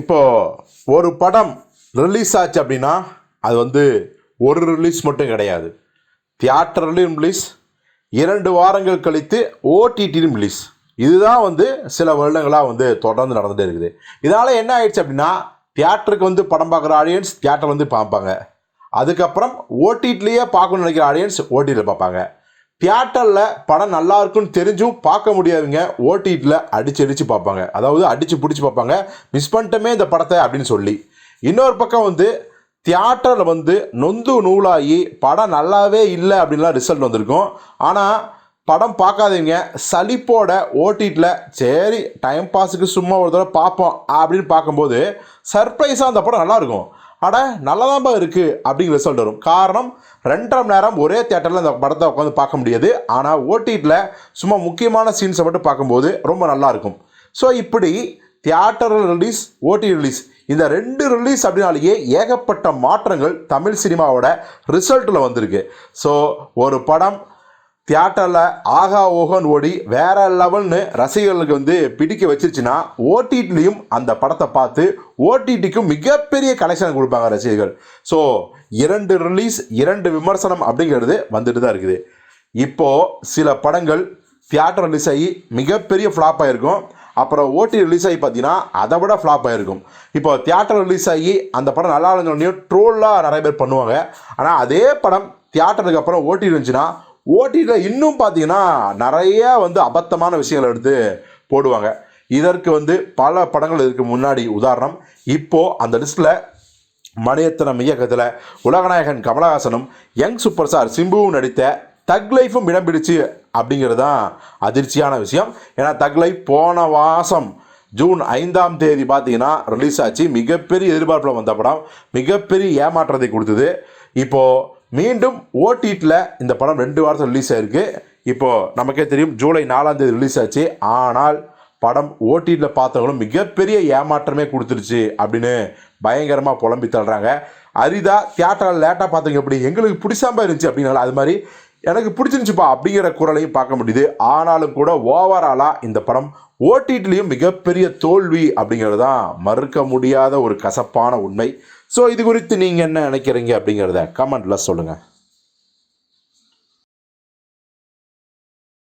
இப்போ ஒரு படம் ரிலீஸ் ஆச்சு அப்படின்னா அது வந்து ஒரு ரிலீஸ் மட்டும் கிடையாது. தியேட்டர்லையும் ரிலீஸ் இரண்டு வாரங்கள் கழித்து ஓடிடியும் ரிலீஸ் இதுதான் வந்து சில வருடங்களாக வந்து தொடர்ந்து நடந்துகிட்டே இருக்குது. இதனால் என்ன ஆயிடுச்சு அப்படின்னா தியேட்டருக்கு வந்து படம் பார்க்குற ஆடியன்ஸ் தியேட்டர் வந்து பார்ப்பாங்க. அதுக்கப்புறம் ஓடிடிலேயே பார்க்கணும்னு நினைக்கிற ஆடியன்ஸ் ஓடிடியில் பார்ப்பாங்க. தியேட்டரில் படம் நல்லா இருக்குன்னு தெரிஞ்சும் பார்க்க முடியாதுங்க. ஓடிடியில் அடிச்சு அடித்து பார்ப்பாங்க. அதாவது அடித்து பிடிச்சி பார்ப்பாங்க. மிஸ் பண்ணிட்டோமே இந்த படத்தை அப்படின்னு சொல்லி. இன்னொரு பக்கம் வந்து தியேட்டரில் வந்து நொந்து நூலாகி படம் நல்லாவே இல்லை அப்படின்லாம் ரிசல்ட் வந்திருக்கும். ஆனால் படம் பார்க்காதீங்க. சலிப்போட ஓட்டிட்டில் சரி டைம் பாஸுக்கு சும்மா ஒரு தடவை பார்ப்போம் அப்படின்னு பார்க்கும்போது சர்ப்ரைஸாக அந்த படம் நல்லாயிருக்கும் அட நல்லதாம்பா இருக்குது அப்படிங்கிற ரிசல்ட் வரும். காரணம் ரெண்டரை மணி நேரம் ஒரே தேட்டரில் அந்த படத்தை உட்காந்து பார்க்க முடியாது. ஆனால் ஓடிடியில் சும்மா முக்கியமான சீன்ஸை மட்டும் பார்க்கும்போது ரொம்ப நல்லாயிருக்கும் ஸோ இப்படி தியேட்டர் ரிலீஸ் ஓடி ரிலீஸ் இந்த ரெண்டு ரிலீஸ் அப்படின்னாலேயே ஏகப்பட்ட மாற்றங்கள் தமிழ் சினிமாவோட ரிசல்ட்டில் வந்திருக்கு. ஸோ ஒரு படம் தியேட்டரில் ஆகா ஓகன் ஓடி வேற லெவல்னு ரசிகர்களுக்கு வந்து பிடிக்க வச்சிருச்சுன்னா ஓடிடிலையும் அந்த படத்தை பார்த்து ஓடிடிக்கும் மிகப்பெரிய கலெக்ஷன் கொடுப்பாங்க ரசிகர்கள். ஸோ இரண்டு ரிலீஸ் இரண்டு விமர்சனம் அப்படிங்கிறது வந்துட்டு தான் இருக்குது. இப்போது சில படங்கள் தியேட்டர் ரிலீஸ் ஆகி மிகப்பெரிய ஃப்ளாப் ஆகிருக்கும் அப்புறம் ஓடி ரிலீஸ் ஆகி பார்த்தீங்கன்னா அதை விட ஃப்ளாப் ஆகிருக்கும் இப்போ தியேட்டர் ரிலீஸ் ஆகி அந்த படம் நல்லா இருந்தோடனே ட்ரோலாக நிறைய பேர் பண்ணுவாங்க. ஆனால் அதே படம் தியேட்டருக்கு அப்புறம் ஓடி இருந்துச்சுன்னா ஓடிடியில் இன்னும் பார்த்தீங்கன்னா நிறைய வந்து அபத்தமான விஷயங்கள் எடுத்து போடுவாங்க. இதற்கு வந்து பல படங்கள் இதுக்கு முன்னாடி உதாரணம். இப்போது அந்த லிஸ்ட்டில் மணியத்தனம் இயக்கத்தில் உலகநாயகன் கமலஹாசனும் யங் சூப்பர் ஸ்டார் சிம்புவும் நடித்த தக் லைஃபும் இடம் பிடிச்சு அப்படிங்கிறது தான் அதிர்ச்சியான விஷயம். ஏன்னா தக் லைஃப் போன மாதம் ஜூன் ஐந்தாம் தேதி பார்த்தீங்கன்னா ரிலீஸ் ஆச்சு. மிகப்பெரிய எதிர்பார்ப்பில் வந்த படம். மிகப்பெரிய ஏமாற்றத்தை கொடுத்தது. இப்போது மீண்டும் ஓடிடியில் இந்த படம் ரெண்டு வாரத்தில் ரிலீஸ் ஆயிருக்கு. இப்போது நமக்கே தெரியும் ஜூலை நாலாம் தேதி ரிலீஸ் ஆச்சு. ஆனால் படம் ஓடிடியில் பார்த்தவங்களும் மிகப்பெரிய ஏமாற்றமே கொடுத்துருச்சு அப்படின்னு பயங்கரமாக புலம்பி தள்ளுறாங்க. அரிதா தியேட்டரில் லேட்டாக பார்த்தவங்க எப்படி? எங்களுக்கு பிடிச்சாம இருந்துச்சு அப்படின்னால அது மாதிரி எனக்கு பிடிச்சிருந்துச்சுப்பா அப்படிங்கிற குரலையும் பார்க்க முடியுது. ஆனாலும் கூட ஓவராலாக இந்த படம் ஓடிடிலையும் மிகப்பெரிய தோல்வி அப்படிங்கிறது தான் மறுக்க முடியாத ஒரு கசப்பான உண்மை. ஸோ இது குறித்து நீங்கள் என்ன நினைக்கிறீங்க அப்படிங்கிறத கமெண்ட்டில் சொல்லுங்கள்